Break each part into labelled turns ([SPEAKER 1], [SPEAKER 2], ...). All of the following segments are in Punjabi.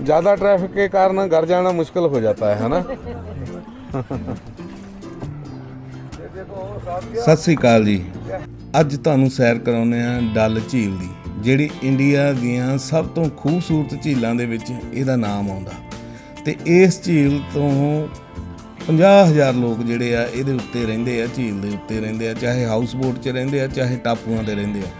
[SPEAKER 1] ज़्यादा ट्रैफिक के कारण घर जाना मुश्किल हो जाता है है ना ਸਤਿ ਸ੍ਰੀ ਅਕਾਲ ਜੀ ਅੱਜ ਤੁਹਾਨੂੰ ਸੈਰ ਕਰਾਉਂਦੇ ਆ ਡੱਲ ਝੀਲ ਦੀ ਜਿਹੜੀ ਇੰਡੀਆ ਦੀਆਂ ਸਭ ਤੋਂ ਖੂਬਸੂਰਤ ਝੀਲਾਂ ਦੇ ਵਿੱਚ ਇਹਦਾ ਨਾਮ ਆਉਂਦਾ ਤੇ ਇਸ ਝੀਲ ਤੋਂ 50000 ਲੋਕ ਜਿਹੜੇ ਆ ਇਹਦੇ ਉੱਤੇ ਰਹਿੰਦੇ ਆ ਝੀਲ ਦੇ ਉੱਤੇ ਰਹਿੰਦੇ ਆ ਚਾਹੇ ਹਾਊਸ ਬੋਟ 'ਚ ਰਹਿੰਦੇ ਆ ਚਾਹੇ ਟਾਪੂਆਂ ਤੇ ਰਹਿੰਦੇ ਆ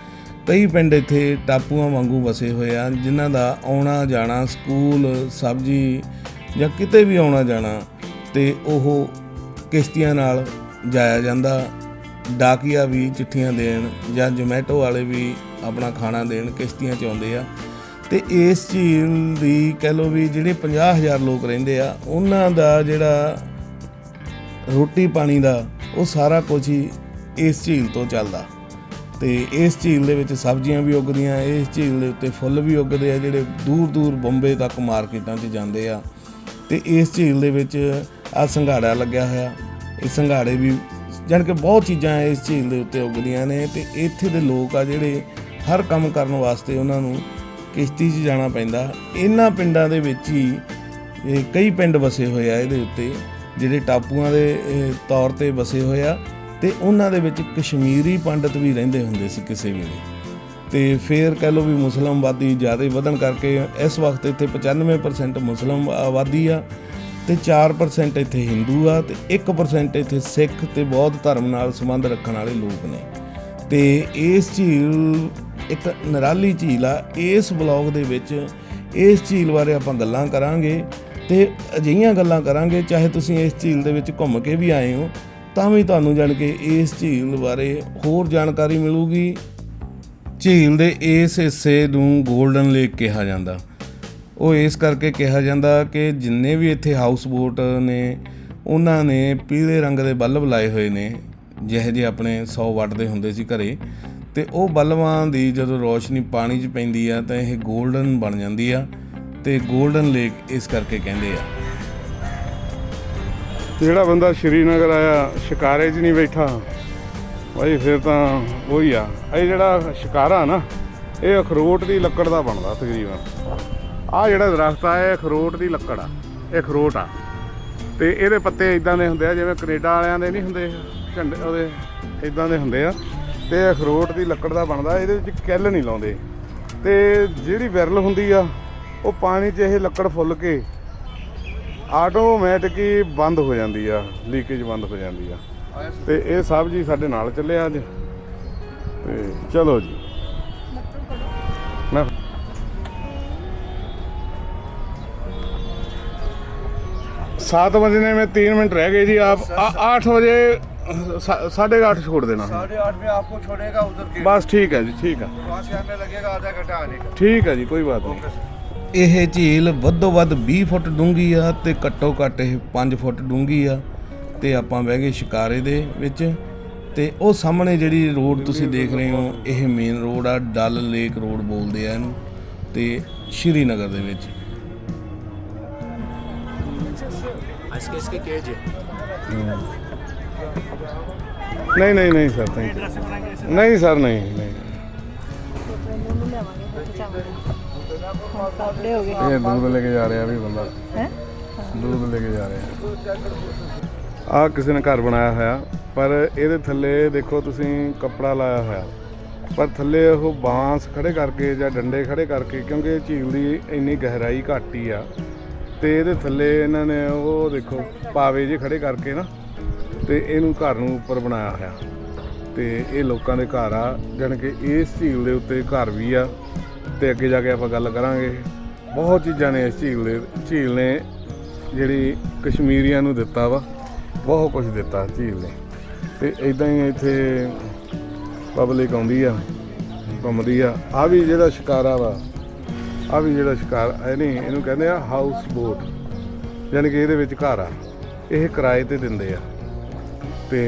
[SPEAKER 1] ਕਈ ਪਿੰਡ ਇੱਥੇ ਟਾਪੂਆਂ ਵਾਂਗੂ ਵਸੇ ਹੋਏ ਆ, ਜਿਨ੍ਹਾਂ ਦਾ ਆਉਣਾ ਜਾਣਾ, ਸਕੂਲ, ਸਬਜ਼ੀ ਜਾਂ ਕਿਤੇ ਵੀ ਆਉਣਾ ਜਾਣਾ, ਤੇ ਉਹ ਕਿਸ਼ਤੀਆਂ ਨਾਲ ਜਾਇਆ ਜਾਂਦਾ। ਡਾਕੀਆ ਵੀ ਚਿੱਠੀਆਂ ਦੇਣ ਜਾਂ ਜੋਮੈਟੋ ਵਾਲੇ ਵੀ ਆਪਣਾ ਖਾਣਾ ਦੇਣ ਕਿਸ਼ਤੀਆਂ 'ਚ ਆਉਂਦੇ ਆ। ਤੇ ਇਸ ਝੀਲ ਦੀ ਕਹਿ ਲਓ ਵੀ ਜਿਹੜੇ 50000 ਲੋਕ ਰਹਿੰਦੇ ਆ, ਉਹਨਾਂ ਦਾ ਜਿਹੜਾ ਰੋਟੀ ਪਾਣੀ ਦਾ ਉਹ ਸਾਰਾ ਕੁਝ ਹੀ ਇਸ ਝੀਲ ਤੋਂ ਚੱਲਦਾ। ਤੇ ਇਸ ਝੀਲ ਦੇ ਵਿੱਚ ਸਬਜ਼ੀਆਂ ਵੀ ਉੱਗਦੀਆਂ, ਇਸ ਝੀਲ ਦੇ ਉੱਤੇ ਫੁੱਲ ਵੀ ਉੱਗਦੇ ਆ, ਜਿਹੜੇ ਦੂਰ ਦੂਰ ਬੰਬੇ ਤੱਕ ਮਾਰਕੀਟਾਂ 'ਚ ਜਾਂਦੇ ਆ। ਤੇ ਇਸ ਝੀਲ ਦੇ ਵਿੱਚ ਆ ਸੰਘਾੜਾ ਲੱਗਿਆ ਹੋਇਆ। ਇਹ ਸੰਘਾੜੇ ਵੀ ਜਾਣੀ ਕਿ ਬਹੁਤ ਚੀਜ਼ਾਂ ਇਸ ਝੀਲ ਦੇ ਉੱਤੇ ਉੱਗਦੀਆਂ ਨੇ ਤੇ ਇੱਥੇ ਦੇ ਲੋਕ ਆ ਜਿਹੜੇ ਹਰ ਕੰਮ ਕਰਨ ਵਾਸਤੇ ਉਹਨਾਂ ਨੂੰ ਕਿਸ਼ਤੀ 'ਚ ਜਾਣਾ ਪੈਂਦਾ। ਇਹਨਾਂ ਪਿੰਡਾਂ ਦੇ ਵਿੱਚ ਹੀ ਇਹ ਕਈ ਪਿੰਡ ਵਸੇ ਹੋਏ ਆ ਇਹਦੇ ਉੱਤੇ, ਜਿਹੜੇ ਟਾਪੂਆਂ ਦੇ ਤੌਰ ਤੇ ਵਸੇ ਹੋਏ ਆ। ਤੇ ਉਹਨਾਂ ਦੇ ਵਿੱਚ ਕਸ਼ਮੀਰੀ ਪੰਡਤ ਵੀ ਰਹਿੰਦੇ ਹੁੰਦੇ ਸੀ ਕਿਸੇ ਵੇਲੇ। ਤੇ ਫੇਰ ਕਹਿ ਲਓ ਵੀ ਮੁਸਲਮਾਨਵਾਦੀ ਜ਼ਿਆਦਾ ਵਧਣ ਕਰਕੇ ਇਸ ਵਕਤ ਇੱਥੇ 95% ਮੁਸਲਮ ਆਬਾਦੀ ਆ ਤੇ 4% ਇੱਥੇ ਹਿੰਦੂ ਆ ਤੇ 1% ਇੱਥੇ ਸਿੱਖ ਤੇ ਬੌਧ ਧਰਮ ਨਾਲ ਸੰਬੰਧ ਰੱਖਣ ਵਾਲੇ ਲੋਕ ਨੇ। ਤੇ ਇਸ ਝੀਲ ਇੱਕ ਨਿਰਾਲੀ ਝੀਲ ਆ, ਇਸ ਬਲੌਗ ਦੇ ਵਿੱਚ ਇਸ ਝੀਲ ਬਾਰੇ ਆਪਾਂ ਗੱਲਾਂ ਕਰਾਂਗੇ ਤੇ ਅਜਿਹੀਆਂ ਗੱਲਾਂ ਕਰਾਂਗੇ, ਚਾਹੇ ਤੁਸੀਂ ਇਸ ਝੀਲ ਦੇ ਵਿੱਚ ਘੁੰਮ ਕੇ ਵੀ ਆਏ ਹੋ ਤਾਂ ਵੀ ਤੁਹਾਨੂੰ ਜਾਣ ਕੇ ਇਸ ਝੀਲ ਬਾਰੇ ਹੋਰ ਜਾਣਕਾਰੀ ਮਿਲੂਗੀ। ਝੀਲ ਦੇ ਇਸ ਹਿੱਸੇ ਨੂੰ 골ਡਨ ਲੇਕ ਕਿਹਾ ਜਾਂਦਾ। ਉਹ ਇਸ ਕਰਕੇ ਕਿਹਾ ਜਾਂਦਾ ਕਿ ਜਿੰਨੇ ਵੀ ਇੱਥੇ ਹਾਊਸ ਬੋਟ ਨੇ, ਉਹਨਾਂ ਨੇ ਪੀਲੇ ਰੰਗ ਦੇ ਬੱਲਬ ਲਾਏ ਹੋਏ ਨੇ। ਜਿਹੇ ਜਿਹੇ ਆਪਣੇ 100 ਵਾਟ ਦੇ ਹੁੰਦੇ ਸੀ ਘਰੇ। ਤੇ ਉਹ ਬੱਲਬਾਂ ਦੀ ਜਦੋਂ ਰੋਸ਼ਨੀ ਪਾਣੀ 'ਚ ਪੈਂਦੀ ਆ, ਤਾਂ ਇਹ 골ਡਨ ਬਣ ਜਾਂਦੀ ਆ। ਤੇ 골ਡਨ ਲੇਕ ਇਸ ਕਰਕੇ ਕਹਿੰਦੇ ਆ।
[SPEAKER 2] ਜਿਹੜਾ ਬੰਦਾ ਸ਼੍ਰੀਨਗਰ ਆਇਆ, ਸ਼ਿਕਾਰੇ 'ਚ ਨਹੀਂ ਬੈਠਾ, ਭਾਈ ਫਿਰ ਤਾਂ ਉਹੀ ਆ। ਇਹ ਜਿਹੜਾ ਸ਼ਿਕਾਰਾ ਨਾ, ਇਹ ਅਖਰੋਟ ਦੀ ਲੱਕੜ ਦਾ ਬਣਦਾ ਤਕਰੀਬਨ। ਆ ਜਿਹੜਾ ਦਰਖਤ ਆ, ਇਹ ਅਖਰੋਟ ਦੀ ਲੱਕੜ ਆ, ਇਹ ਅਖਰੋਟ ਆ। ਤੇ ਇਹਦੇ ਪੱਤੇ ਇਦਾਂ ਦੇ ਹੁੰਦੇ ਆ, ਜਿਵੇਂ ਕੈਨੇਡਾ ਵਾਲਿਆਂ ਦੇ ਨਹੀਂ ਹੁੰਦੇ, ਝੰਡੇ ਉਹਦੇ ਇਦਾਂ ਦੇ ਹੁੰਦੇ ਆ। ਤੇ ਇਹ ਅਖਰੋਟ ਦੀ ਲੱਕੜ ਦਾ ਬਣਦਾ, ਇਹਦੇ ਵਿੱਚ ਕਿੱਲ ਨਹੀਂ ਲਾਉਂਦੇ। ਤੇ ਜਿਹੜੀ ਵਿਰਲ ਹੁੰਦੀ ਆ, ਉਹ ਪਾਣੀ 'ਚ ਇਹ ਲੱਕੜ ਫੁੱਲ ਕੇ ਆਟੋਮੈਟਿਕ ਹੀ ਬੰਦ ਹੋ ਜਾਂਦੀ ਆ ਲੀਕੇਜ ਬੰਦ ਹੋ ਜਾਂਦੀ ਆ ਤੇ ਇਹ ਸਭ ਜੀ ਸਾਡੇ ਨਾਲ ਚੱਲਿਆ ਅੱਜ ਤੇ ਚਲੋ ਜੀ ਮੈਂ सात बजने में तीन मिनट रह गए जी आप आ- आठ बजे सा- साढ़े आठ छोड़ देना
[SPEAKER 3] साढ़े आठ में आपको छोड़ेगा उधर के
[SPEAKER 2] बस ठीक है जी ठीक है
[SPEAKER 3] वहाँ से हमें लगेगा आधा घंटा आने का
[SPEAKER 2] ठीक है जी कोई बात नहीं
[SPEAKER 1] ਇਹ ਝੀਲ ਵੱਧੋ ਵੱਧ 20 ਫੁੱਟ ਡੂੰਘੀ ਆ ਤੇ ਘੱਟੋ ਘੱਟ ਇਹ 5 ਫੁੱਟ ਡੂੰਘੀ ਆ ਤੇ ਆਪਾਂ ਬਹਿ ਗਏ ਸ਼ਿਕਾਰੇ ਦੇ ਵਿੱਚ ਤੇ ਉਹ ਸਾਹਮਣੇ ਜਿਹੜੀ ਰੋਡ ਤੁਸੀਂ ਦੇਖ ਰਹੇ ਹੋ ਇਹ ਮੇਨ ਰੋਡ ਆ ਡਲ ਲੇਕ ਰੋਡ ਬੋਲਦੇ ਆ ਇਹਨੂੰ ਤੇ ਸ਼੍ਰੀਨਗਰ ਦੇ ਵਿੱਚ
[SPEAKER 3] इसके इसके केज
[SPEAKER 2] नहीं नहीं नहीं सर थैंक यू नहीं सर नहीं नहीं
[SPEAKER 4] ਆਪਣੇ ਹੋ ਗਏ
[SPEAKER 2] ਇਹ ਦੂਧ ਲੈ ਕੇ ਜਾ ਰਿਹਾ ਵੀ ਬੰਦਾ।
[SPEAKER 4] ਹੈ?
[SPEAKER 2] ਦੂਧ ਲੈ ਕੇ ਜਾ ਰਿਹਾ। ਆ ਕਿਸੇ ਨੇ ਘਰ ਬਣਾਇਆ ਹੋਇਆ ਪਰ ਇਹਦੇ ਥੱਲੇ ਦੇਖੋ ਤੁਸੀਂ ਕੱਪੜਾ ਲਾਇਆ ਹੋਇਆ। ਪਰ ਥੱਲੇ ਉਹ ਬਾਂਸ ਖੜੇ ਕਰਕੇ ਜਾਂ ਡੰਡੇ ਖੜੇ ਕਰਕੇ ਕਿਉਂਕਿ ਝੀਲ ਦੀ ਇੰਨੀ ਗਹਿਰਾਈ ਘਾਟੀ ਆ। ਤੇ ਇਹਦੇ ਥੱਲੇ ਇਹਨਾਂ ਨੇ ਉਹ ਦੇਖੋ ਪਾਵੇ ਜੇ ਖੜੇ ਕਰਕੇ ਨਾ ਤੇ ਇਹਨੂੰ ਘਰ ਨੂੰ ਉੱਪਰ ਬਣਾਇਆ ਹੋਇਆ। ਤੇ ਇਹ ਲੋਕਾਂ ਦੇ ਘਰ ਆ ਜਾਨਕਿ ਇਸ ਝੀਲ ਦੇ ਉੱਤੇ ਘਰ ਵੀ ਆ। ਤੇ ਅੱਗੇ ਜਾ ਕੇ ਆਪਾਂ ਗੱਲ ਕਰਾਂਗੇ। ਬਹੁਤ ਚੀਜ਼ਾਂ ਨੇ ਇਸ ਝੀਲ ਦੇ ਝੀਲ ਨੇ ਜਿਹੜੀ ਕਸ਼ਮੀਰੀਆਂ ਨੂੰ ਦਿੱਤਾ ਵਾ। ਬਹੁਤ ਕੁਝ ਦਿੱਤਾ ਝੀਲ ਨੇ। ਤੇ ਇਦਾਂ ਹੀ ਇੱਥੇ ਪਬਲਿਕ ਆਉਂਦੀ ਆ, ਘੁੰਮਦੀ ਆ। ਆ ਵੀ ਜਿਹੜਾ ਸ਼ਿਕਾਰਾ ਵਾ ਆ ਵੀ ਜਿਹੜਾ ਸ਼ਿਕਾਰ ਇਹ ਨਹੀਂ, ਇਹਨੂੰ ਕਹਿੰਦੇ ਆ ਹਾਊਸ ਬੋਟ ਯਾਨੀ ਕਿ ਇਹਦੇ ਵਿੱਚ ਘਰ। ਆ ਇਹ ਕਿਰਾਏ ਤੇ ਦਿੰਦੇ ਆ। ਤੇ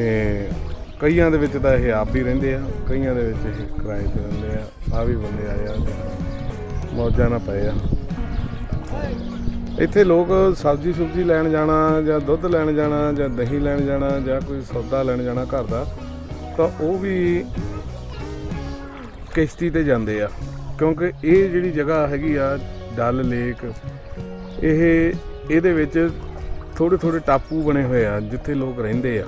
[SPEAKER 2] ਕਈਆਂ ਦੇ ਵਿੱਚ ਤਾਂ ਇਹ ਆਪ ਹੀ ਰਹਿੰਦੇ ਆ, ਕਈਆਂ ਦੇ ਵਿੱਚ ਇਹ ਕਿਰਾਏ ਤੇ ਰਹਿੰਦੇ ਆ ਆ ਵੀ ਬੰਦੇ ਆਏ ਆ, ਮੌਜਾਂ ਨਾ ਪਏ ਆ। ਇੱਥੇ ਲੋਕ ਸਬਜ਼ੀ ਸੁਬਜ਼ੀ ਲੈਣ ਜਾਣਾ ਜਾਂ ਦੁੱਧ ਲੈਣ ਜਾਣਾ ਜਾਂ ਦਹੀਂ ਲੈਣ ਜਾਣਾ ਜਾਂ ਕੋਈ ਸੌਦਾ ਲੈਣ ਜਾਣਾ ਘਰ ਦਾ, ਤਾਂ ਉਹ ਵੀ ਕਿਸ਼ਤੀ ਤੇ ਜਾਂਦੇ ਆ। ਕਿਉਂਕਿ ਇਹ ਜਿਹੜੀ ਜਗ੍ਹਾ ਹੈਗੀ ਆ,
[SPEAKER 1] ਡਲ ਲੇਕ, ਇਹ, ਇਹਦੇ ਵਿੱਚ ਥੋੜੇ ਥੋੜੇ ਟਾਪੂ ਬਣੇ ਹੋਏ ਆ, ਜਿੱਥੇ ਲੋਕ ਰਹਿੰਦੇ ਆ।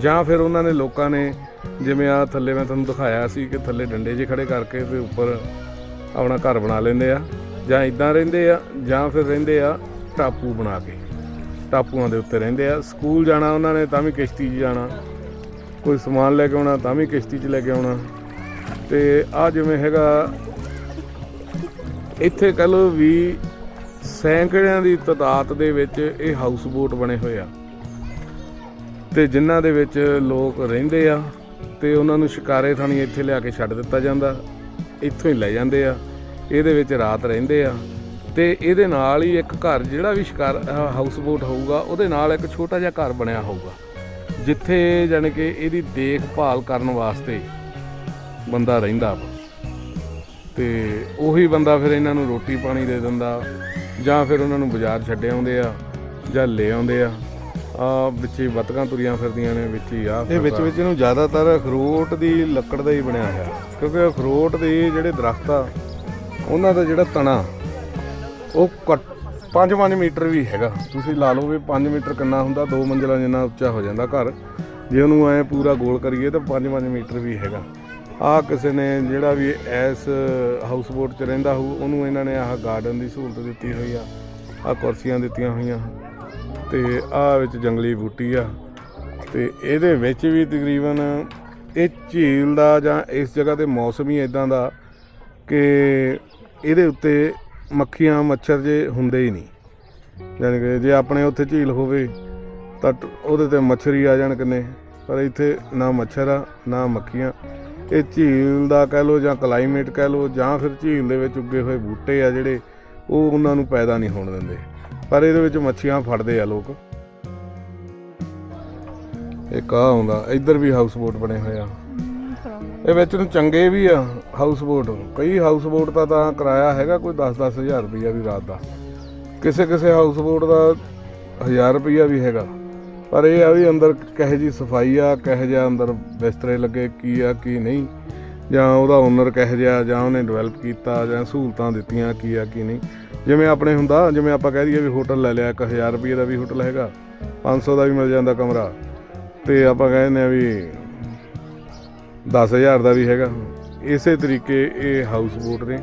[SPEAKER 1] ਜਾਂ ਫਿਰ ਉਹਨਾਂ ਨੇ ਲੋਕਾਂ ਨੇ ਜਿਵੇਂ ਆ ਥੱਲੇ ਮੈਂ ਤੁਹਾਨੂੰ ਦਿਖਾਇਆ ਸੀ ਕਿ ਥੱਲੇ ਡੰਡੇ ਜੇ ਖੜੇ ਕਰਕੇ ਤੇ ਉੱਪਰ ਆਪਣਾ ਘਰ ਬਣਾ ਲੈਂਦੇ ਆ, ਜਾਂ ਇਦਾਂ ਰਹਿੰਦੇ ਆ, ਜਾਂ ਫਿਰ ਰਹਿੰਦੇ ਆ ਟਾਪੂ ਬਣਾ ਕੇ। ਟਾਪੂਆਂ ਦੇ ਉੱਤੇ ਰਹਿੰਦੇ ਆ। ਸਕੂਲ ਜਾਣਾ ਉਹਨਾਂ ਨੇ ਤਾਂ ਵੀ ਕਿਸ਼ਤੀ 'ਚ ਜਾਣਾ। ਕੋਈ ਸਮਾਨ ਲੈ ਕੇ ਆਉਣਾ ਤਾਂ ਵੀ ਕਿਸ਼ਤੀ 'ਚ ਲੈ ਕੇ ਆਉਣਾ। ਤੇ ਆ ਜਿਵੇਂ ਹੈਗਾ, ਇੱਥੇ ਕਹ ਲਓ ਵੀ ਸੈਂਕੜਿਆਂ ਦੀ ਤਦਾਦ ਦੇ ਵਿੱਚ ਇਹ ਹਾਊਸ ਬੋਟ ਬਣੇ ਹੋਏ ਆ। ਤੇ ਜਿਨ੍ਹਾਂ ਦੇ ਵਿੱਚ ਲੋਕ ਰਹਿੰਦੇ ਆ ਤੇ ਉਹਨਾਂ ਨੂੰ ਸ਼ਿਕਾਰੇ ਥਾਣੀ ਇੱਥੇ ਲਿਆ ਕੇ ਛੱਡ ਦਿੱਤਾ ਜਾਂਦਾ, ਇੱਥੋਂ ਹੀ ਲੈ ਜਾਂਦੇ ਆ, ਇਹਦੇ ਵਿੱਚ ਰਾਤ ਰਹਿੰਦੇ ਆ। ਤੇ ਇਹਦੇ ਨਾਲ ਹੀ ਇੱਕ ਘਰ ਜਿਹੜਾ ਵੀ ਸ਼ਿਕਾਰ ਹਾਊਸ ਬੋਟ ਹੋਊਗਾ, ਉਹਦੇ ਨਾਲ ਇੱਕ ਛੋਟਾ ਜਿਹਾ ਘਰ ਬਣਿਆ ਹੋਊਗਾ, ਜਿੱਥੇ ਜਾਣੀ ਕਿ ਇਹਦੀ ਦੇਖਭਾਲ ਕਰਨ ਵਾਸਤੇ ਬੰਦਾ ਰਹਿੰਦਾ ਵਾ। ਤੇ ਉਹੀ ਬੰਦਾ ਫਿਰ ਇਹਨਾਂ ਨੂੰ ਰੋਟੀ ਪਾਣੀ ਦੇ ਦਿੰਦਾ, ਜਾਂ ਫਿਰ ਉਹਨਾਂ ਨੂੰ ਬਾਜ਼ਾਰ ਛੱਡੇ ਆਉਂਦੇ ਆ, ਜਾਂ ਲੈ ਆਉਂਦੇ ਆ। ਆ ਵਿੱਚ ਹੀ ਬਤਕਾਂ ਤੁਰੀਆਂ ਫਿਰਦੀਆਂ ਨੇ ਵਿੱਚ ਹੀ ਆ ਇਹ ਵਿੱਚ ਵਿੱਚ ਇਹਨੂੰ ਜ਼ਿਆਦਾਤਰ ਅਖਰੋਟ ਦੀ ਲੱਕੜ ਦਾ ਹੀ ਬਣਿਆ ਹੋਇਆ। ਕਿਉਂਕਿ ਅਖਰੋਟ ਦੇ ਜਿਹੜੇ ਦਰਖਤ ਆ ਉਹਨਾਂ ਦਾ ਜਿਹੜਾ ਤਣਾ ਉਹ 5-5 ਮੀਟਰ ਵੀ ਹੈਗਾ। ਤੁਸੀਂ ਲਾ ਲਓ ਵੀ 5 ਮੀਟਰ ਕਿੰਨਾ ਹੁੰਦਾ 2 ਮੰਜ਼ਲਾ ਜਿੰਨਾ ਉੱਚਾ ਹੋ ਜਾਂਦਾ ਘਰ। ਜੇ ਉਹਨੂੰ ਐ ਪੂਰਾ ਗੋਲ ਕਰੀਏ ਤਾਂ 5-5 ਮੀਟਰ ਵੀ ਹੈਗਾ। ਆ ਕਿਸੇ ਨੇ ਜਿਹੜਾ ਵੀ ਐਸ ਹਾਊਸ ਬੋਟ 'ਚ ਰਹਿੰਦਾ ਹੋਊ ਉਹਨੂੰ ਇਹਨਾਂ ਨੇ ਆਹ ਗਾਰਡਨ ਦੀ ਸਹੂਲਤ ਦਿੱਤੀ ਹੋਈ ਆ। ਆ ਕੁਰਸੀਆਂ ਦਿੱਤੀਆਂ ਹੋਈਆਂ। ਤੇ ਆ ਵਿੱਚ ਜੰਗਲੀ ਬੂਟੀ ਆ। ਤੇ ਇਹਦੇ ਵਿੱਚ ਵੀ ਤਕਰੀਬਨ ਇਹ ਝੀਲ ਦਾ ਜਾਂ ਇਸ ਜਗ੍ਹਾ ਤੇ ਮੌਸਮ ਹੀ ਇਦਾਂ ਦਾ ਕਿ ਇਹਦੇ ਉੱਤੇ ਮੱਖੀਆਂ ਮੱਛਰ ਜੇ ਹੁੰਦੇ ਹੀ ਨਹੀਂ। ਯਾਨੀ ਕਿ ਜੇ ਆਪਣੇ ਉੱਥੇ ਝੀਲ ਹੋਵੇ ਤਾਂ ਉਹਦੇ ਤੇ ਮੱਛਰ ਹੀ ਆ ਜਾਣ ਕਿੰਨੇ। ਪਰ ਇੱਥੇ ਨਾ ਮੱਛਰ ਆ, ਨਾ ਮੱਖੀਆਂ। ਇਹ ਝੀਲ ਦਾ ਕਹਿ ਲੋ ਜਾਂ ਕਲਾਈਮੇਟ ਕਹਿ ਲੋ ਜਾਂ ਫਿਰ ਝੀਲ ਦੇ ਵਿੱਚ ਉੱਗੇ ਹੋਏ ਬੂਟੇ ਆ ਜਿਹੜੇ, ਉਹ ਉਹਨਾਂ ਨੂੰ ਪੈਦਾ ਨਹੀਂ ਹੋਣ ਦਿੰਦੇ। ਪਰ ਇਹਦੇ ਵਿੱਚ ਮੱਛੀਆਂ ਫੜਦੇ ਆ ਲੋਕ। ਇਹ ਆ ਆਉਂਦਾ ਇੱਧਰ ਵੀ ਹਾਊਸ ਬੋਟ ਬਣੇ ਹੋਏ ਆ। ਇਹ ਵਿੱਚ ਨੂੰ ਚੰਗੇ ਵੀ ਆ ਹਾਊਸ ਬੋਟ ਕਈ ਹਾਊਸ ਬੋਟ ਦਾ ਤਾਂ ਕਿਰਾਇਆ ਹੈਗਾ ਕੋਈ 10-10 ਹਜ਼ਾਰ ਰੁਪਈਆ ਵੀ ਰਾਤ ਦਾ। ਕਿਸੇ ਕਿਸੇ ਹਾਊਸ ਬੋਟ ਦਾ 1000 ਰੁਪਈਆ ਵੀ ਹੈਗਾ। ਪਰ ਇਹ ਆ ਵੀ ਅੰਦਰ ਕਹੇ ਜੀ ਸਫ਼ਾਈ ਆ, ਕਹੇ ਜਿਹਾ ਅੰਦਰ ਬਿਸਤਰੇ ਲੱਗੇ, ਕੀ ਆ, ਕੀ ਨਹੀਂ। ਜਾਂ ਉਹਦਾ ਓਨਰ ਕਹੇ ਜਿਹਾ, ਜਾਂ ਉਹਨੇ ਡਿਵੈਲਪ ਕੀਤਾ, ਜਾਂ ਸਹੂਲਤਾਂ ਦਿੱਤੀਆਂ, ਕੀ ਆ, ਕੀ ਨਹੀਂ। ਜਿਵੇਂ ਆਪਣੇ ਹੁੰਦਾ, ਜਿਵੇਂ ਆਪਾਂ ਕਹਿ ਦਈਏ ਵੀ ਹੋਟਲ ਲੈ ਲਿਆ 1000 ਰੁਪਏ ਦਾ ਵੀ ਹੋਟਲ ਹੈਗਾ 500 ਦਾ ਵੀ ਮਿਲ ਜਾਂਦਾ ਕਮਰਾ। ਤੇ ਆਪਾਂ ਕਹਿੰਦੇ ਆ ਵੀ 10000 ਦਾ ਵੀ ਹੈਗਾ। ਇਸੇ ਤਰੀਕੇ ਇਹ ਹਾਊਸ ਬੋਟ ਨੇ,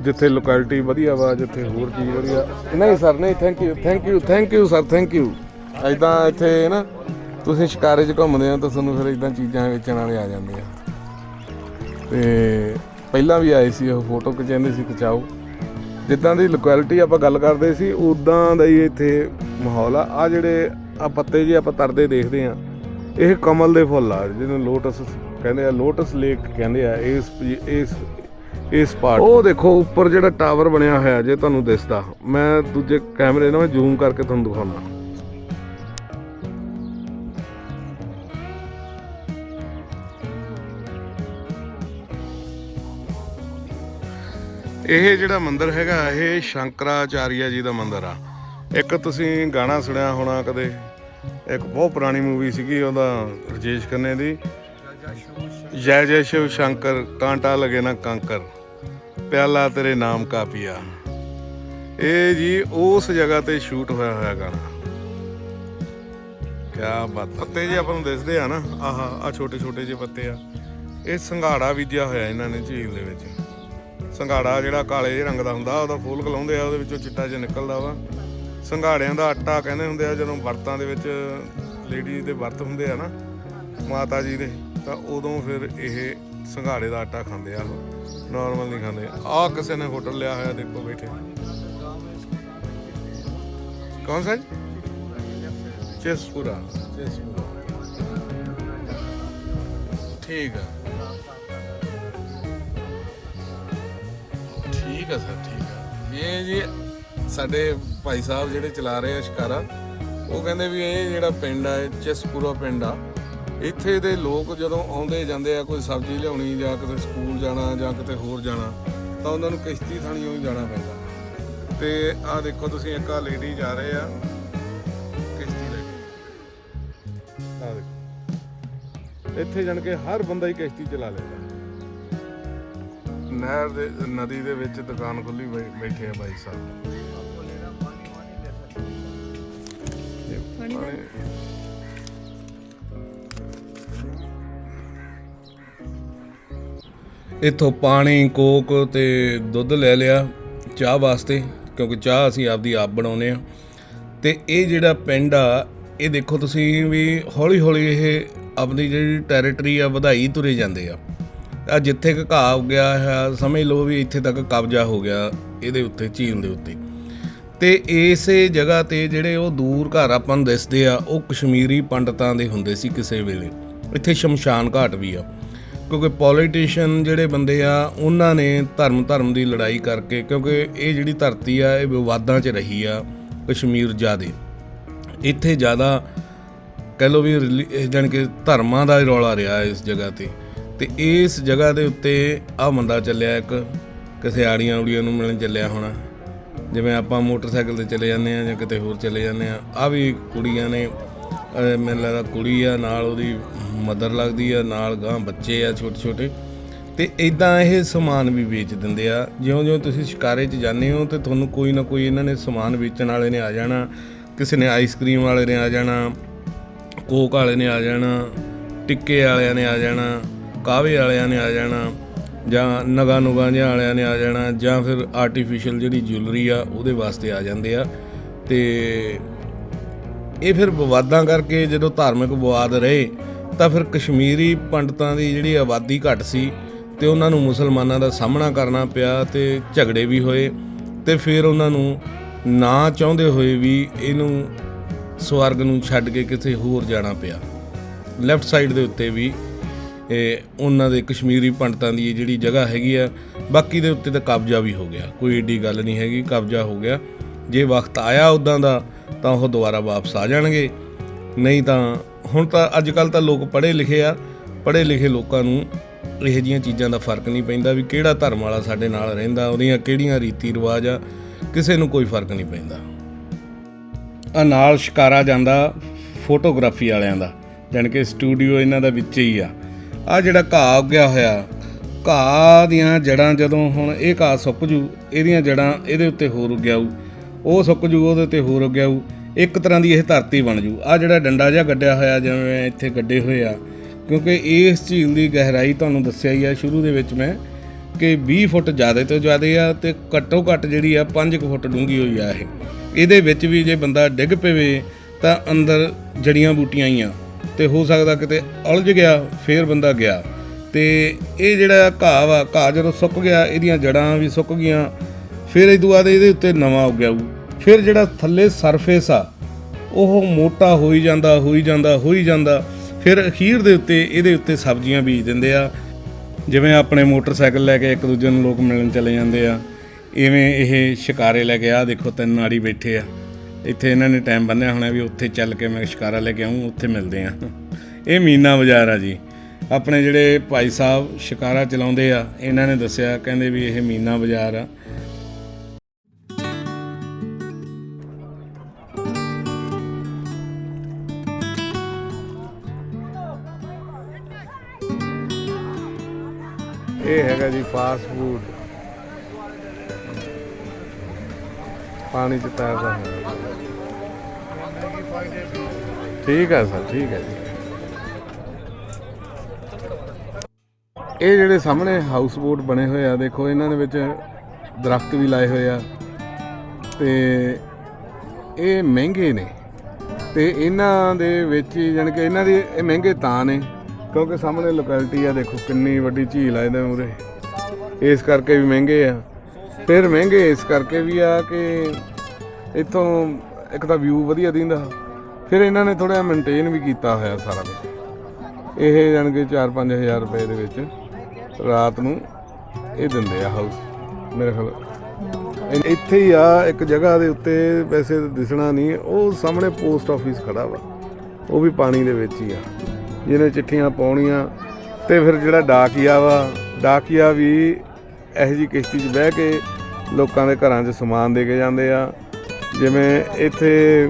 [SPEAKER 1] ਜਿੱਥੇ ਲੋਕੈਲਿਟੀ ਵਧੀਆ ਵਾ, ਜਿੱਥੇ ਹੋਰ ਚੀਜ਼ ਵਧੀਆ। ਨਹੀਂ ਸਰ ਨਹੀਂ thank you thank you thank you sir thank you ਐਦਾਂ ਇੱਥੇ ਨਾ, ਤੁਸੀਂ ਸ਼ਿਕਾਰੇ 'ਚ ਘੁੰਮਦੇ ਆ ਤਾਂ ਤੁਹਾਨੂੰ ਫਿਰ ਇਦਾਂ ਚੀਜ਼ਾਂ ਵੇਚਣ ਵਾਲੇ ਆ ਜਾਂਦੇ ਆ। ਤੇ ਪਹਿਲਾਂ ਵੀ ਆਏ ਸੀ ਉਹ ਫੋਟੋ ਖਿਚਾਉਂਦੇ ਸੀ ਖਿਚਾਓ। ਜਿੱਦਾਂ ਦੀ ਲੋਕੈਲਿਟੀ ਆਪਾਂ ਗੱਲ ਕਰਦੇ ਸੀ ਉਦਾਂ ਦਾ ਹੀ ਇੱਥੇ ਮਾਹੌਲ ਆ। ਆ ਜਿਹੜੇ ਆ ਪੱਤੇ ਜੇ ਆਪਾਂ ਤਰਦੇ ਦੇਖਦੇ ਆ ਇਹ ਕਮਲ ਦੇ ਫੁੱਲ ਆ, ਜਿਹਨੂੰ ਲੋਟਸ ਕਹਿੰਦੇ ਆ, ਲੋਟਸ ਲੇਕ ਕਹਿੰਦੇ ਆ, ਇਸ ਇਸ ਇਸ ਪਾਰਟ ਉਹ ਦੇਖੋ, ਉੱਪਰ ਜਿਹੜਾ ਟਾਵਰ ਬਣਿਆ ਹੋਇਆ ਜੇ ਤੁਹਾਨੂੰ ਦਿਸਦਾ, ਮੈਂ ਦੂਜੇ ਕੈਮਰੇ ਨਾਲ ਮੈਂ ਜ਼ੂਮ ਕਰਕੇ ਤੁਹਾਨੂੰ ਦਿਖਾਉਣਾ। ਇਹ ਜਿਹੜਾ ਮੰਦਿਰ ਹੈਗਾ, ਇਹ ਸ਼ੰਕਰਾਚਾਰੀਆ ਜੀ ਦਾ ਮੰਦਿਰ ਆ। ਇੱਕ ਤੁਸੀਂ ਗਾਣਾ ਸੁਣਿਆ ਹੋਣਾ ਕਦੇ? ਇੱਕ ਬਹੁਤ ਪੁਰਾਣੀ ਮੂਵੀ ਸੀਗੀ, ਉਹਦਾ ਰਜੇਸ਼ ਖੰਨੇ ਦੀ। ਜੈ ਜੈ ਸ਼ਿਵ ਸ਼ੰਕਰ, ਕਾਂਟਾ ਲਗੇ ਨਾ ਕੰਕਰ, ਪਿਆਲਾ ਤੇਰੇ ਨਾਮ ਕਾ ਪੀਆ। ਇਹ ਜੀ ਉਸ ਜਗ੍ਹਾ ਤੇ ਸ਼ੂਟ ਹੋਇਆ ਹੋਇਆ ਗਾਣਾ। ਕਿਆ ਬਾਤ ਪੱਤੇ ਜੀ ਆਪਾਂ ਨੂੰ ਦਿਸਦੇ ਆ ਨਾ, ਆਹ ਆ ਛੋਟੇ ਛੋਟੇ ਜਿਹੇ ਪੱਤੇ ਆ। ਇਹ ਸੰਘਾੜਾ ਬੀਜਿਆ ਹੋਇਆ ਇਹਨਾਂ ਨੇ ਝੀਲ ਦੇ ਵਿੱਚ। ਸੰਘਾੜਾ ਜਿਹੜਾ ਕਾਲੇ ਜਿਹੇ ਰੰਗ ਦਾ ਹੁੰਦਾ, ਉਹਦਾ ਫੁੱਲ ਕਲਾਉਂਦੇ ਆ, ਉਹਦੇ ਵਿੱਚੋਂ ਚਿੱਟਾ ਜਿਹਾ ਨਿਕਲਦਾ ਵਾ। ਸੰਘਾੜਿਆਂ ਦਾ ਆਟਾ ਕਹਿੰਦੇ ਹੁੰਦੇ ਆ, ਜਦੋਂ ਵਰਤਾਂ ਦੇ ਵਿੱਚ ਲੇਡੀ ਦੇ ਵਰਤ ਹੁੰਦੇ ਆ ਨਾ, ਮਾਤਾ ਜੀ ਦੇ, ਤਾਂ ਉਦੋਂ ਫਿਰ ਇਹ ਸੰਘਾੜੇ ਦਾ ਆਟਾ ਖਾਂਦੇ ਆ ਉਹ ਨਾਰਮਲ ਨਹੀਂ ਖਾਂਦੇ। ਆ ਕਿਸੇ ਨੇ ਹੋਟਲ ਲਿਆ ਹੋਇਆ, ਦੇਖੋ ਬੈਠੇ। ਕੌਣ ਸਾ ਚੇਸਪੂਰਾ। ਚੇਸਪੂਰਾ। ਠੀਕ ਆ। ਠੀਕ ਆ ਸਰ, ਠੀਕ ਆ। ਇਹ ਜੀ ਸਾਡੇ ਭਾਈ ਸਾਹਿਬ ਜਿਹੜੇ ਚਲਾ ਰਹੇ ਆ ਸ਼ਿਕਾਰਾ, ਉਹ ਕਹਿੰਦੇ ਵੀ ਇਹ ਜਿਹੜਾ ਪਿੰਡ ਆ, ਇਹ ਚਿਸਪੂਰਾ ਪਿੰਡ ਆ। ਇੱਥੇ ਦੇ ਲੋਕ ਜਦੋਂ ਆਉਂਦੇ ਜਾਂਦੇ ਆ, ਕੋਈ ਸਬਜ਼ੀ ਲਿਆਉਣੀ ਜਾਂ ਕਿਤੇ ਸਕੂਲ ਜਾਣਾ ਜਾਂ ਕਿਤੇ ਹੋਰ ਜਾਣਾ, ਤਾਂ ਉਹਨਾਂ ਨੂੰ ਕਿਸ਼ਤੀ ਥਾਣੀਓਂ ਹੀ ਜਾਣਾ ਪੈਂਦਾ। ਤੇ ਆਹ ਦੇਖੋ ਤੁਸੀਂ, ਇੱਕ ਆ ਲੇਡੀ ਜਾ ਰਹੇ ਆ, ਕਿਸ਼ਤੀ ਲੈ ਕੇ। ਆਹ ਦੇਖੋ। ਇੱਥੇ ਜਾਣ ਕੇ ਹਰ ਬੰਦਾ ਹੀ ਕਿਸ਼ਤੀ ਚਲਾ ਲੈਂਦਾ।
[SPEAKER 2] ਨਹਿਰ ਦੇ ਨਦੀ ਦੇ ਵਿੱਚ ਦੁਕਾਨ ਖੁੱਲੀ ਬੈਠੇ ਆ ਬਾਈ ਸਾਹਿਬ। ਇਹ ਪਾਣੀ-
[SPEAKER 1] ਇੱਥੋਂ ਪਾਣੀ ਕੋਕ ਤੇ ਦੁੱਧ ਲੈ ਲਿਆ ਚਾਹ ਵਾਸਤੇ ਕਿਉਂਕਿ ਚਾਹ ਅਸੀਂ ਆਪਦੀ ਆਪ ਬਣਾਉਨੇ ਆ ਤੇ ਇਹ ਜਿਹੜਾ ਪਿੰਡ ਆ ਇਹ ਦੇਖੋ ਤੁਸੀਂ ਵੀ ਹੌਲੀ ਹੌਲੀ ਇਹ ਆਪਣੀ ਜਿਹੜੀ ਟੈਰੀਟਰੀ ਆ ਵਧਾਈ ਤੁਰੇ ਜਾਂਦੇ ਆ। ਆ ਜਿੱਥੇ ਕ ਘਾਹ ਉੱਗਿਆ ਹੈ, ਸਮਝ ਲਓ ਵੀ ਇੱਥੇ ਤੱਕ ਕਬਜ਼ਾ ਹੋ ਗਿਆ ਇਹਦੇ ਉੱਤੇ, ਝੀਲ ਦੇ ਉੱਤੇ। ਤੇ ਇਸੇ ਜਗ੍ਹਾ ਤੇ ਜਿਹੜੇ ਉਹ ਦੂਰ ਘਰ ਆਪਾਂ ਨੂੰ ਦਿਸਦੇ ਆ, ਉਹ ਕਸ਼ਮੀਰੀ ਪੰਡਤਾਂ ਦੇ ਹੁੰਦੇ ਸੀ ਕਿਸੇ ਵੇਲੇ। ਇੱਥੇ ਸ਼ਮਸ਼ਾਨ ਘਾਟ ਵੀ ਆ। ਕਿਉਂਕਿ ਪੋਲੀਟੀਸ਼ੀਅਨ ਜਿਹੜੇ ਬੰਦੇ ਆ, ਉਹਨਾਂ ਨੇ ਧਰਮ ਧਰਮ ਦੀ ਲੜਾਈ ਕਰਕੇ, ਕਿਉਂਕਿ ਇਹ ਜਿਹੜੀ ਧਰਤੀ ਆ, ਇਹ ਵਿਵਾਦਾਂ 'ਚ ਰਹੀ ਆ ਕਸ਼ਮੀਰ ਜ਼ਿਆਦੇ। ਇੱਥੇ ਜ਼ਿਆਦਾ ਕਹਿ ਲਓ ਵੀ ਰਿਲੀ- ਜਾਣੀ ਕਿ ਧਰਮਾਂ ਦਾ ਹੀ ਰੌਲਾ ਰਿਹਾ ਇਸ ਜਗ੍ਹਾ ਤੇ। ਤੇ ਇਸ ਜਗ੍ਹਾ ਦੇ ਉੱਤੇ ਆ ਬੰਦਾ ਚੱਲਿਆ, ਇੱਕ ਕਿਸੇ ਆੜੀਆਂ ਉੜੀਆਂ ਨੂੰ ਮਿਲਣ ਚੱਲਿਆ ਹੋਣਾ। ਜਿਵੇਂ ਆਪਾਂ ਮੋਟਰਸਾਈਕਲ ਤੇ ਚਲੇ ਜਾਂਦੇ ਆ ਜਾਂ ਕਿਤੇ ਹੋਰ ਚਲੇ ਜਾਂਦੇ ਆ ਆ ਵੀ ਕੁੜੀਆਂ ਨੇ ਮੈਨੂੰ ਲੱਗਦਾ ਕੁੜੀ ਆ, ਨਾਲ ਉਹਦੀ ਮਦਰ ਲੱਗਦੀ ਆ, ਨਾਲ ਗਾਂ ਬੱਚੇ ਆ ਛੋਟੇ ਛੋਟੇ ਤੇ ਇਦਾਂ ਇਹ ਸਮਾਨ ਵੀ ਵੇਚ ਦਿੰਦੇ ਆ। ਜਿਉਂ-ਜਿਉਂ ਤੁਸੀਂ ਸ਼ਿਕਾਰੇ 'ਚ ਜਾਂਦੇ ਹੋ ਤੇ ਤੁਹਾਨੂੰ ਕੋਈ ਨਾ ਕੋਈ ਇਹਨਾਂ ਨੇ ਸਮਾਨ ਵੇਚਣ ਵਾਲੇ ਨੇ ਆ ਜਾਣਾ, ਕਿਸੇ ਨੇ ਆਈਸਕ੍ਰੀਮ ਵਾਲੇ ਨੇ ਆ ਜਾਣਾ ਕੋਕ ਵਾਲੇ ਨੇ ਆ ਜਾਣਾ, ਟਿੱਕੇ ਵਾਲਿਆਂ ਨੇ ਆ ਜਾਣਾ। ਕਾਵੇ ਵਾਲਿਆਂ ਨੇ ਆ ਜਾਣਾ, ਜਾਂ ਨਗਾ ਨੁਗਾ ਜਿਹਾ ਵਾਲਿਆਂ ਨੇ ਆ ਜਾਣਾ, ਜਾਂ ਫਿਰ ਆਰਟੀਫੀਸ਼ੀਅਲ ਜਿਹੜੀ ਜੁਐਲਰੀ ਆ, ਉਹਦੇ ਵਾਸਤੇ ਆ ਜਾਂਦੇ ਆ। ਤੇ ਇਹ ਫਿਰ ਵਿਵਾਦਾਂ ਕਰਕੇ ਜਦੋਂ ਧਾਰਮਿਕ ਵਿਵਾਦ ਰਹੇ, ਤਾਂ ਫਿਰ ਕਸ਼ਮੀਰੀ ਪੰਡਤਾਂ ਦੀ ਜਿਹੜੀ ਆਬਾਦੀ ਘੱਟ ਸੀ ਤੇ ਉਹਨਾਂ ਨੂੰ ਮੁਸਲਮਾਨਾਂ ਦਾ ਸਾਹਮਣਾ ਕਰਨਾ ਪਿਆ ਤੇ ਝਗੜੇ ਵੀ ਹੋਏ ਤੇ ਫਿਰ ਉਹਨਾਂ ਨੂੰ ਨਾ ਚਾਹੁੰਦੇ ਹੋਏ ਵੀ ਇਹਨੂੰ ਸਵਰਗ ਨੂੰ ਛੱਡ ਕੇ ਕਿਤੇ ਹੋਰ ਜਾਣਾ ਪਿਆ। ਲੈਫਟ ਸਾਈਡ ਦੇ ਉੱਤੇ ਵੀ ਇਹ ਉਹਨਾਂ ਦੇ ਕਸ਼ਮੀਰੀ ਪੰਡਤਾਂ ਦੀ ਇਹ ਜਿਹੜੀ ਜਗ੍ਹਾ ਹੈਗੀ ਆ, ਬਾਕੀ ਦੇ ਉੱਤੇ ਤਾਂ ਕਬਜ਼ਾ ਵੀ ਹੋ ਗਿਆ। ਕੋਈ ਏਡੀ ਗੱਲ ਨਹੀਂ ਹੈਗੀ, ਕਬਜ਼ਾ ਹੋ ਗਿਆ। ਜੇ ਵਕਤ ਆਇਆ ਉਦਾਂ ਦਾ, ਤਾਂ ਉਹ ਦੁਬਾਰਾ ਵਾਪਸ ਆ ਜਾਣਗੇ। ਨਹੀਂ ਤਾਂ ਹੁਣ ਤਾਂ ਅੱਜ ਕੱਲ ਤਾਂ ਲੋਕ ਪੜ੍ਹੇ ਲਿਖੇ ਆ। ਪੜ੍ਹੇ ਲਿਖੇ ਲੋਕਾਂ ਨੂੰ ਇਹੋ ਜਿਹੀਆਂ ਚੀਜ਼ਾਂ ਦਾ ਫ਼ਰਕ ਨਹੀਂ ਪੈਂਦਾ ਵੀ ਕਿਹੜਾ ਧਰਮ ਵਾਲਾ ਸਾਡੇ ਨਾਲ ਰਹਿੰਦਾ, ਉਹਦੀਆਂ ਕਿਹੜੀਆਂ ਰੀਤੀ ਰਿਵਾਜ ਆ, ਕਿਸੇ ਨੂੰ ਕੋਈ ਫ਼ਰਕ ਨਹੀਂ ਪੈਂਦਾ। ਆ ਨਾਲ ਸ਼ਿਕਾਰਾ ਜਾਂਦਾ ਫੋਟੋਗ੍ਰਾਫੀ ਵਾਲਿਆਂ ਦਾ, ਜਾਣੀ ਕਿ ਸਟੂਡੀਓ ਇਹਨਾਂ ਦਾ ਵਿੱਚ ਹੀ ਆ। ਆ ਜਿਹੜਾ ਘਾਹ ਉੱਗਿਆ ਹੋਇਆ, ਘਾਹ ਦੀਆਂ ਜੜਾਂ ਜਦੋਂ ਹੁਣ ਇਹ ਘਾਹ ਸੁੱਕ ਜੂ, ਇਹਦੀਆਂ ਜੜਾਂ ਇਹਦੇ ਉੱਤੇ ਹੋਰ ਉੱਗਿਆਊ ਉਹ ਸੁੱਕ ਜੂ, ਉਹਦੇ ਉੱਤੇ ਹੋਰ ਉੱਗਿਆਊ ਇੱਕ ਤਰ੍ਹਾਂ ਦੀ ਇਹ ਧਰਤੀ ਬਣ ਜੂ। ਆ ਜਿਹੜਾ ਡੰਡਾ ਜਿਹਾ ਗੱਡਿਆ ਹੋਇਆ ਜਿਵੇਂ ਇੱਥੇ ਗੱਡੇ ਹੋਏ ਆ, ਕਿਉਂਕਿ ਇਸ ਝੀਲ ਦੀ ਗਹਿਰਾਈ ਤੁਹਾਨੂੰ ਦੱਸਿਆ ਹੀ ਆ ਸ਼ੁਰੂ ਦੇ ਵਿੱਚ ਮੈਂ, ਕਿ 20 ਫੁੱਟ ਜ਼ਿਆਦਾ ਤੋਂ ਜ਼ਿਆਦਾ ਆ ਤੇ ਘੱਟੋ ਘੱਟ ਜਿਹੜੀ ਆ 5 ਫੁੱਟ ਡੂੰਘੀ ਹੋਈ ਆ ਇਹ। ਇਹਦੇ ਵਿੱਚ ਵੀ ਜੇ ਬੰਦਾ ਡਿੱਗ ਪਵੇ, ਤਾਂ ਅੰਦਰ ਜੜੀਆਂ ਬੂਟੀਆਂ ਹੀ ਆ ਤੇ ਹੋ ਸਕਦਾ ਕਿਤੇ ਉਲਝ ਗਿਆ, ਫੇਰ ਬੰਦਾ ਗਿਆ। ਤੇ ਇਹ ਜਿਹੜਾ ਘਾਹ ਵਾ, ਘਾਹ ਜਦੋਂ ਸੁੱਕ ਗਿਆ, ਇਹਦੀਆਂ ਜੜਾਂ ਵੀ ਸੁੱਕ ਗਈਆਂ, ਫਿਰ ਇਹ ਤੋਂ ਬਾਅਦ ਇਹਦੇ ਉੱਤੇ ਨਵਾਂ ਉੱਗਿਆ ਫਿਰ ਜਿਹੜਾ ਥੱਲੇ ਸਰਫੇਸ ਆ, ਉਹ ਮੋਟਾ ਹੋਈ ਜਾਂਦਾ ਹੋਈ ਜਾਂਦਾ ਹੋਈ ਜਾਂਦਾ। ਫਿਰ ਅਖੀਰ ਦੇ ਉੱਤੇ, ਇਹਦੇ ਉੱਤੇ ਸਬਜ਼ੀਆਂ ਬੀਜ ਦਿੰਦੇ ਆ। ਜਿਵੇਂ ਆਪਣੇ ਮੋਟਰਸਾਈਕਲ ਲੈ ਕੇ ਇੱਕ ਦੂਜੇ ਨੂੰ ਲੋਕ ਮਿਲਣ ਚਲੇ ਜਾਂਦੇ ਆ। ਇਵੇਂ ਇਹ ਸ਼ਿਕਾਰੇ ਲੈ ਕੇ ਆ ਦੇਖੋ, ਤਿੰਨ ਨਾੜੀ ਬੈਠੇ ਆ। ਇੱਥੇ ਇਹਨਾਂ ਨੇ ਟਾਈਮ ਬੰਨਿਆ ਹੋਣਾ ਵੀ ਉੱਥੇ ਚੱਲ ਕੇ ਮੈਂ ਸ਼ਿਕਾਰਾ ਲੈ ਕੇ ਆਉਂ ਉੱਥੇ ਮਿਲਦੇ ਆ। ਇਹ ਮੀਨਾ ਬਾਜ਼ਾਰ ਆ ਜੀ। ਆਪਣੇ ਜਿਹੜੇ ਭਾਈ ਸਾਹਿਬ ਸ਼ਿਕਾਰਾ ਚਲਾਉਂਦੇ ਆ, ਇਹਨਾਂ ਨੇ ਦੱਸਿਆ, ਕਹਿੰਦੇ ਵੀ ਇਹ ਮੀਨਾ ਬਾਜ਼ਾਰ ਆ।
[SPEAKER 2] ਇਹ ਹੈਗਾ ਜੀ ਫਾਸਟ ਫੂਡ ਪਾਣੀ ਚ ਤੈਰਦਾ ਹੈ। ਠੀਕ ਹੈ ਸਰ, ਠੀਕ ਹੈ ਜੀ। ਇਹ ਜਿਹੜੇ ਸਾਹਮਣੇ ਹਾਊਸ ਬੋਟ ਬਣੇ ਹੋਏ ਆ, ਦੇਖੋ ਇਹਨਾਂ ਦੇ ਵਿੱਚ ਦਰਖਤ ਵੀ ਲਾਏ ਹੋਏ ਆ ਤੇ ਇਹ ਮਹਿੰਗੇ ਨੇ ਤੇ ਇਹਨਾਂ ਦੇ ਵਿੱਚ ਹੀ ਜਾਣੀ ਕਿ ਇਹਨਾਂ ਦੀ ਇਹ ਮਹਿੰਗੇ ਤਾਂ ਨੇ, ਕਿਉਂਕਿ ਸਾਹਮਣੇ ਲੋਕੈਲਿਟੀ ਆ, ਦੇਖੋ ਕਿੰਨੀ ਵੱਡੀ ਝੀਲ ਆ ਇਹਦੇ ਮੂਰੇ ਇਸ ਕਰਕੇ ਵੀ ਮਹਿੰਗੇ ਆ। ਫਿਰ ਮਹਿੰਗੇ, ਇਸ ਕਰਕੇ ਵੀ ਆ ਕਿ ਇੱਥੋਂ ਇੱਕ ਤਾਂ ਵਿਊ ਵਧੀਆ ਦਿੰਦਾ। ਫਿਰ ਇਹਨਾਂ ਨੇ ਥੋੜਾ ਮੇਨਟੇਨ ਵੀ ਕੀਤਾ ਹੋਇਆ ਸਾਰਾ ਕੁਝ ਇਹ ਜਾਣ ਕੇ 4-5000 ਰੁਪਏ ਦੇ ਵਿੱਚ ਰਾਤ ਨੂੰ ਇਹ ਦਿੰਦੇ ਆ ਹਾਊਸ ਮੇਰੇ ਖਿਆਲ। ਇੱਥੇ ਹੀ ਆ, ਇੱਕ ਜਗ੍ਹਾ ਦੇ ਉੱਤੇ ਵੈਸੇ ਦਿਸਣਾ ਨਹੀਂ, ਉਹ ਸਾਹਮਣੇ ਪੋਸਟ ਆਫਿਸ ਖੜਾ ਵਾ। ਉਹ ਵੀ ਪਾਣੀ ਦੇ ਵਿੱਚ ਹੀ ਆ। ਜਿਹਨੇ ਚਿੱਠੀਆਂ ਪਾਉਣੀਆਂ, ਤੇ ਫਿਰ ਜਿਹੜਾ ਡਾਕੀਆ ਵਾ, ਡਾਕੀਆ ਵੀ ਇਹੋ ਜੀ ਕਿਸ਼ਤੀ 'ਚ ਬਹਿ ਕੇ ਲੋਕਾਂ ਦੇ ਘਰਾਂ 'ਚ ਸਮਾਨ ਦੇ ਕੇ ਜਾਂਦੇ ਆ। ਜਿਵੇਂ ਇੱਥੇ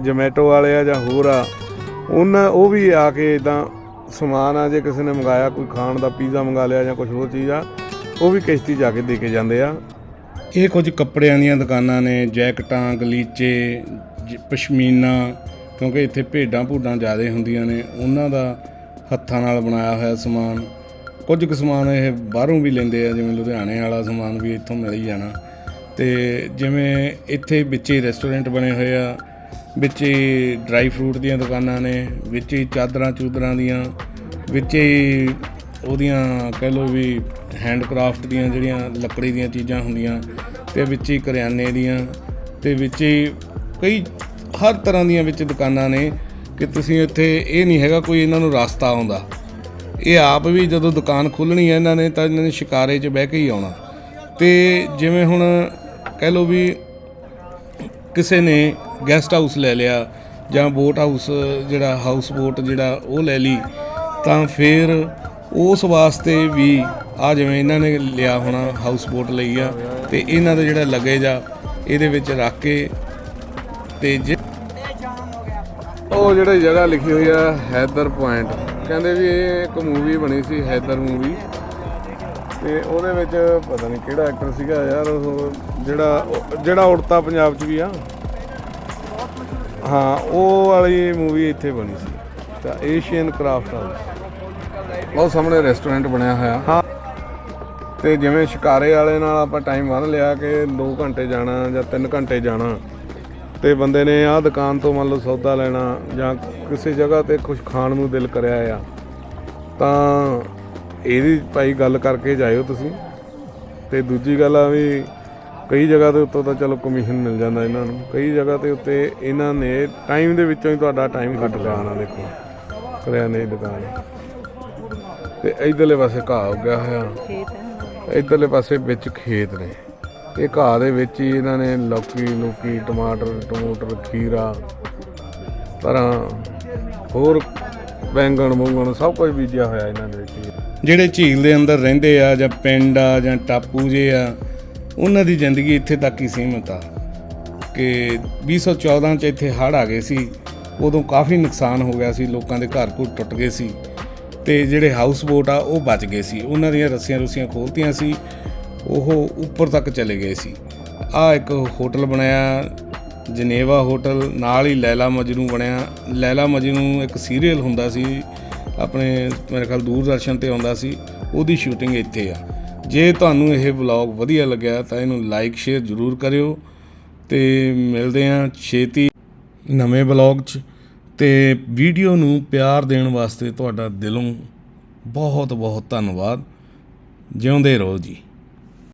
[SPEAKER 2] ਜੋਮੈਟੋ ਵਾਲੇ ਆ ਜਾਂ ਹੋਰ ਆ, ਉਹਨਾਂ, ਉਹ ਵੀ ਆ ਕੇ ਇਦਾਂ ਸਮਾਨ ਆ, ਜੇ ਕਿਸੇ ਨੇ ਮੰਗਾਇਆ, ਕੋਈ ਖਾਣ ਦਾ ਪੀਜ਼ਾ ਮੰਗਾ ਲਿਆ ਜਾਂ ਕੁਝ ਹੋਰ ਚੀਜ਼ ਆ, ਉਹ ਵੀ ਕਿਸ਼ਤੀ ਜਾ ਕੇ ਦੇ ਕੇ ਜਾਂਦੇ ਆ।
[SPEAKER 1] ਇਹ ਕੁਝ ਕੱਪੜਿਆਂ ਦੀਆਂ ਦੁਕਾਨਾਂ ਨੇ, ਜੈਕਟਾਂ, ਗਲੀਚੇ, ਜ- ਪਸ਼ਮੀਨਾ, ਕਿਉਂਕਿ ਇੱਥੇ ਭੇਡਾਂ ਭੂਡਾਂ ਜ਼ਿਆਦਾ ਹੁੰਦੀਆਂ ਨੇ, ਉਹਨਾਂ ਦਾ ਹੱਥਾਂ ਨਾਲ ਬਣਾਇਆ ਹੋਇਆ ਸਮਾਨ। ਕੁਝ ਕੁ ਸਮਾਨ ਇਹ ਬਾਹਰੋਂ ਵੀ ਲੈਂਦੇ ਆ, ਜਿਵੇਂ ਲੁਧਿਆਣੇ ਵਾਲਾ ਸਮਾਨ ਵੀ ਇੱਥੋਂ ਮਿਲ ਹੀ ਜਾਣਾ। ਤੇ ਜਿਵੇਂ ਇੱਥੇ ਵਿੱਚ ਹੀ ਰੈਸਟੋਰੈਂਟ ਬਣੇ ਹੋਏ ਆ, ਵਿੱਚ ਹੀ ਡਰਾਈ ਫਰੂਟ ਦੀਆਂ ਦੁਕਾਨਾਂ ਨੇ, ਵਿੱਚ ਹੀ ਚਾਦਰਾਂ ਚੂਦਰਾਂ ਦੀਆਂ, ਵਿੱਚ ਹੀ ਉਹਦੀਆਂ ਕਹਿ ਲਓ ਵੀ ਹੈਂਡਕ੍ਰਾਫਟ ਦੀਆਂ ਜਿਹੜੀਆਂ ਲੱਕੜੀ ਦੀਆਂ ਚੀਜ਼ਾਂ ਹੁੰਦੀਆਂ ਤੇ ਵਿੱਚ ਹੀ ਕਰਿਆਨੇ ਦੀਆਂ ਤੇ ਵਿੱਚ ਹੀ ਕਈ ਹਰ ਤਰ੍ਹਾਂ ਦੀਆਂ ਵਿੱਚ ਦੁਕਾਨਾਂ ਨੇ ਕਿ ਤੁਸੀਂ ਇੱਥੇ ਇਹ ਨਹੀਂ ਹੈਗਾ ਕੋਈ ਇਹਨਾਂ ਨੂੰ ਰਸਤਾ ਆਉਂਦਾ। ਇਹ ਆਪ ਵੀ ਜਦੋਂ ਦੁਕਾਨ ਖੋਲਣੀ ਹੈ ਇਹਨਾਂ ਨੇ ਤਾਂ ਇਹਨਾਂ ਨੇ ਸ਼ਿਕਾਰੇ 'ਚ ਬਹਿ ਕੇ ਹੀ ਆਉਣਾ। ਤੇ ਜਿਵੇਂ ਹੁਣ ਕਹਿ ਲਓ ਵੀ ਕਿਸੇ ਨੇ ਗੈਸਟ ਹਾਊਸ ਲੈ ਲਿਆ ਜਾਂ ਬੋਟ ਹਾਊਸ ਜਿਹੜਾ ਹਾਊਸ ਬੋਟ ਜਿਹੜਾ ਉਹ ਲੈ ਲਈ, ਤਾਂ ਫਿਰ ਉਸ ਵਾਸਤੇ ਵੀ ਆ ਜਿਵੇਂ ਇਹਨਾਂ ਨੇ ਲਿਆ ਹੋਣਾ ਹਾਊਸ ਬੋਟ ਲਈ ਆ ਤੇ ਇਹਨਾਂ ਦਾ ਜਿਹੜਾ ਲੱਗੇਜ ਆ ਇਹਦੇ ਵਿੱਚ ਰੱਖ ਕੇ ਤੇ ਜੇ
[SPEAKER 2] ਉਹ ਜਿਹੜੀ ਜਗ੍ਹਾ ਲਿਖੀ ਹੋਈ ਆ ਹੈਦਰ ਪੁਆਇੰਟ। ਕਹਿੰਦੇ ਵੀ ਇਹ ਇੱਕ ਮੂਵੀ ਬਣੀ ਸੀ ਹੈਦਰ ਮੂਵੀ ਤੇ ਉਹਦੇ ਵਿੱਚ ਪਤਾ ਨਹੀਂ ਕਿਹੜਾ ਐਕਟਰ ਸੀਗਾ ਯਾਰ ਉਹ ਜਿਹੜਾ ਜਿਹੜਾ ਉੜਤਾ ਪੰਜਾਬ 'ਚ ਵੀ ਆ। ਹਾਂ ਉਹ ਵਾਲੀ ਮੂਵੀ ਇੱਥੇ ਬਣੀ ਸੀ। ਤਾਂ ਏਸ਼ੀਅਨ ਕਰਾਫਟ ਹਾਊਸ ਉਹ ਸਾਹਮਣੇ ਰੈਸਟੋਰੈਂਟ ਬਣਿਆ ਹੋਇਆ। ਹਾਂ। ਤੇ ਜਿਵੇਂ ਸ਼ਿਕਾਰੇ ਵਾਲੇ ਨਾਲ ਆਪਾਂ ਟਾਈਮ ਬੰਨ ਲਿਆ ਕਿ 2 ਘੰਟੇ ਜਾਣਾ ਜਾਂ 3 ਘੰਟੇ ਜਾਣਾ ਤੇ ਬੰਦੇ ਨੇ ਆਹ ਦੁਕਾਨ ਤੋਂ ਮੰਨ ਲਓ ਸੌਦਾ ਲੈਣਾ ਜਾਂ ਕਿਸੇ ਜਗ੍ਹਾ ਤੇ ਕੁਝ ਖਾਣ ਨੂੰ ਦਿਲ ਕਰਿਆ ਆ, ਤਾਂ ਇਹਦੀ ਭਾਈ ਗੱਲ ਕਰਕੇ ਜਾਇਓ ਤੁਸੀਂ। ਤੇ ਦੂਜੀ ਗੱਲ ਆ ਵੀ ਕਈ ਜਗ੍ਹਾ ਦੇ ਉੱਤੋਂ ਤਾਂ ਚਲੋ ਕਮਿਸ਼ਨ ਮਿਲ ਜਾਂਦਾ ਇਹਨਾਂ ਨੂੰ। ਕਈ ਜਗ੍ਹਾ ਤੇ ਉੱਤੇ ਇਹਨਾਂ ਨੇ ਟਾਈਮ ਦੇ ਵਿੱਚੋਂ ਹੀ ਤੁਹਾਡਾ ਟਾਈਮ ਕੱਟ ਲਿਆ ਦੇਖੋ। ਕਰਿਆਨੇ ਦੀ ਦੁਕਾਨ। ਤੇ ਇਧਰਲੇ ਪਾਸੇ ਘਾਹ ਉੱਗਿਆ ਹੋਇਆ। ਇਧਰਲੇ ਪਾਸੇ ਵਿੱਚ ਖੇਤ ਨੇ। ਇਹ ਘਾਹ ਦੇ ਵਿੱਚ ਹੀ ਇਹਨਾਂ ਨੇ ਲੌਕੀ ਲੂਕੀ ਟਮਾਟਰ, ਟਮੂਟਰ, ਖੀਰਾ, ਤਰ੍ਹਾਂ ਹੋਰ ਬੈਂਗਣ ਮੂੰਗਣ ਸਭ ਕੁਝ ਬੀਜਿਆ ਹੋਇਆ ਇਹਨਾਂ ਦੇ ਵਿੱਚ
[SPEAKER 1] ਜਿਹੜੇ ਝੀਲ ਦੇ ਅੰਦਰ ਰਹਿੰਦੇ ਆ ਜਾਂ ਪਿੰਡ ਆ ਜਾਂ ਟਾਪੂ ਜੇ ਆ, ਉਹਨਾਂ ਦੀ ਜ਼ਿੰਦਗੀ ਇੱਥੇ ਤੱਕ ਹੀ ਸੀਮਤ ਆ। ਕਿ 2014 ਚ ਇੱਥੇ ਹੜ੍ਹ ਆ ਗਏ ਸੀ, ਉਦੋਂ ਕਾਫੀ ਨੁਕਸਾਨ ਹੋ ਗਿਆ ਸੀ, ਲੋਕਾਂ ਦੇ ਘਰ ਘੁਰ ਟੁੱਟ ਗਏ ਸੀ ਤੇ ਜਿਹੜੇ ਹਾਊਸ ਬੋਟ ਆ, ਉਹ ਬਚ ਗਏ ਸੀ। ਉਹਨਾਂ ਦੀਆਂ ਰੱਸੀਆਂ ਰੁੱਸੀਆਂ ਖੋਲਤੀਆਂ ਸੀ, ਉਹ ਉੱਪਰ ਤੱਕ ਚਲੇ ਗਏ ਸੀ। ਆ ਇੱਕ ਹੋਟਲ ਬਣਾਇਆ ਜਨੇਵਾ ਹੋਟਲ, ਨਾਲ ਹੀ ਲੈਲਾ ਮਜਨੂ ਬਣਿਆ। ਲੈਲਾ ਮਜਨੂ ਇੱਕ ਸੀਰੀਅਲ ਹੁੰਦਾ ਸੀ, ਆਪਣੇ ਮੇਰੇ ਖਿਆਲ ਦੂਰਦਰਸ਼ਨ ਤੇ ਆਉਂਦਾ ਸੀ, ਉਹਦੀ ਸ਼ੂਟਿੰਗ ਇੱਥੇ ਆ। ਜੇ ਤੁਹਾਨੂੰ ਇਹ ਵਲੌਗ ਵਧੀਆ ਲੱਗਿਆ ਤਾਂ ਇਹਨੂੰ ਲਾਈਕ ਸ਼ੇਅਰ ਜ਼ਰੂਰ ਕਰਿਓ ਤੇ ਮਿਲਦੇ ਹਾਂ ਛੇਤੀ ਨਵੇਂ ਵਲੌਗ 'ਚ। ਤੇ ਵੀਡੀਓ ਨੂੰ ਪਿਆਰ ਦੇਣ ਵਾਸਤੇ ਤੁਹਾਡਾ ਦਿਲੋਂ ਬਹੁਤ ਬਹੁਤ ਧੰਨਵਾਦ। ਜਿਉਂਦੇ ਰਹੋ ਜੀ।